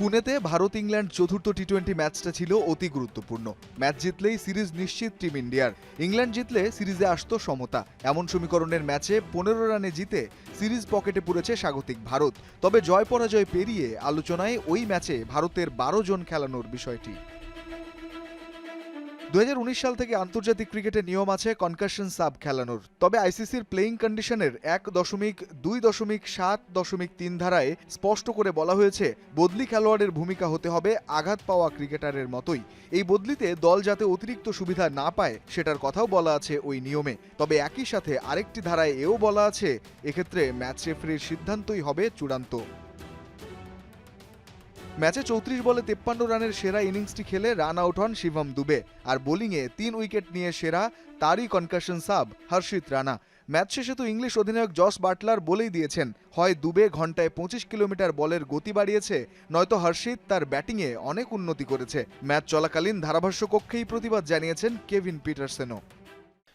পুনেতে ভারত ইংল্যান্ড চতুর্থ T twenty ম্যাচটা ছিল অতি গুরুত্বপূর্ণ। ম্যাচ জিতলেই সিরিজ নিশ্চিত টিম ইন্ডিয়ার। ইংল্যান্ড জিতলে সিরিজে আসতো সমতা। এমন সমীকরণের ম্যাচে পনেরো রানে জিতে সিরিজ পকেটে পুড়েছে স্বাগতিক ভারত। তবে জয় পরাজয় পেরিয়ে আলোচনায় ওই ম্যাচে ভারতের বারো জন খেলানোর বিষয়টি। দু হাজার উনিশ সাল থেকে আন্তর্জাতিক ক্রিকেটে নিয়ম আছে কনকাশন সাব খেলানোর। তবে আইসিসির প্লেইং কন্ডিশনের এক দশমিক দুই দশমিক সাত দশমিক তিন ধারায় স্পষ্ট করে বলা হয়েছে, বদলি খেলোয়াড়ের ভূমিকা হতে হবে আঘাত পাওয়া ক্রিকেটারের মতোই। এই বদলিতে দল যাতে অতিরিক্ত সুবিধা না পায়, সেটার কথাও বলা আছে ওই নিয়মে। তবে একই সাথে আরেকটি ধারায় এও বলা আছে, এক্ষেত্রে ম্যাচ রেফারির সিদ্ধান্তই হবে চূড়ান্ত। ম্যাচে চৌত্রিশ বলে তেপ্পান্ন রানের সেরা ইনিংসটি খেলে রান আউট হন শিবম দুবে। আর বোলিংয়ে তিন উইকেট নিয়ে সেরা তারই concussion sub Harshit Rana. Match শেষে তো ইংলিশ অধিনায়ক জস বাটলার বলেই দিয়েছেন, হয় দুবে ঘন্টায় পঁচিশ কিলোমিটার বলের গতি বাড়িয়েছে, নয়তো হর্ষিত তার ব্যাটিংয়ে অনেক উন্নতি করেছে। ম্যাচ চলাকালীন ধারাভাষ্য কক্ষেই প্রতিবাদ জানিয়েছেন কেভিন পিটারসেনও।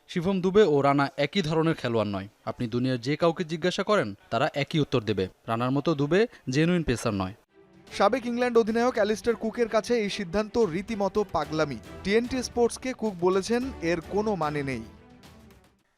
শিবম দুবে ও রানা একই ধরনের খেলোয়াড় নয়। আপনি দুনিয়ার যে কাউকে জিজ্ঞাসা করেন, তারা একই উত্তর দেবে। রানার মতো দুবে জেনুইন পেসার নয়। সাবেক ইংল্যান্ড অধিনায়ক অ্যালিস্টার কুকের কাছে এই সিদ্ধান্ত রীতিমতো পাগলামি। টিএনটি স্পোর্টসকে কুক বলেছেন, এর কোনো মানে নেই।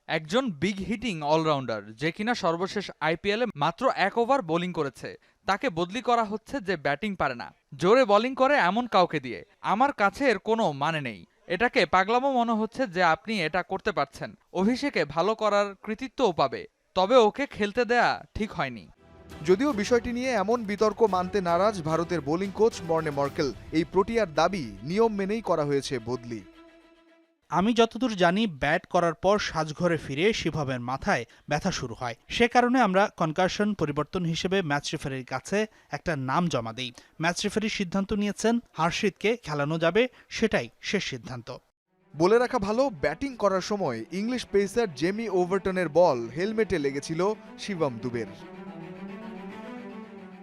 একজন বিগ হিটিং অলরাউন্ডার যে কিনা সর্বশেষ আইপিএলে মাত্র এক ওভার বোলিং করেছে, তাকে বদলি করা হচ্ছে যে ব্যাটিং পারে না। জোরে বোলিং করে এমন কাউকে দিয়ে, আমার কাছে এর কোনো মানে নেই। এটাকে পাগলামো মনে হচ্ছে যে আপনি এটা করতে পারছেন। অভিষেকে ভালো করার কৃতিত্বও পাবে, তবে ওকে খেলতে দেয়া ঠিক হয়নি। যদিও বিষয়টি নিয়ে এমন বিতর্ক মানতে নারাজ ভারতের বোলিং কোচ মর্নে মর্কেল এই প্রোটিয়ার দাবি নিয়ম মেনেই করা হয়েছে বদলি। আমি যতদূর জানি ব্যাট করার পর সাজঘরে ফিরে শিভাবের মাথায় ব্যথা শুরু হয়। সে কারণে আমরা কনকাশন পরিবর্তন হিসেবে ম্যাচ রেফারির কাছে একটা নাম জমা দেই। ম্যাচ রেফারি সিদ্ধান্ত নিয়েছেন হার্ষিতকে খেলানো যাবে সেটাই শেষ সিদ্ধান্ত। বলে রাখা ভালো ব্যাটিং করার সময় ইংলিশ পেসার জেমি ওভারটনের বল হেলমেটে লেগেছিল শিবম দুবের।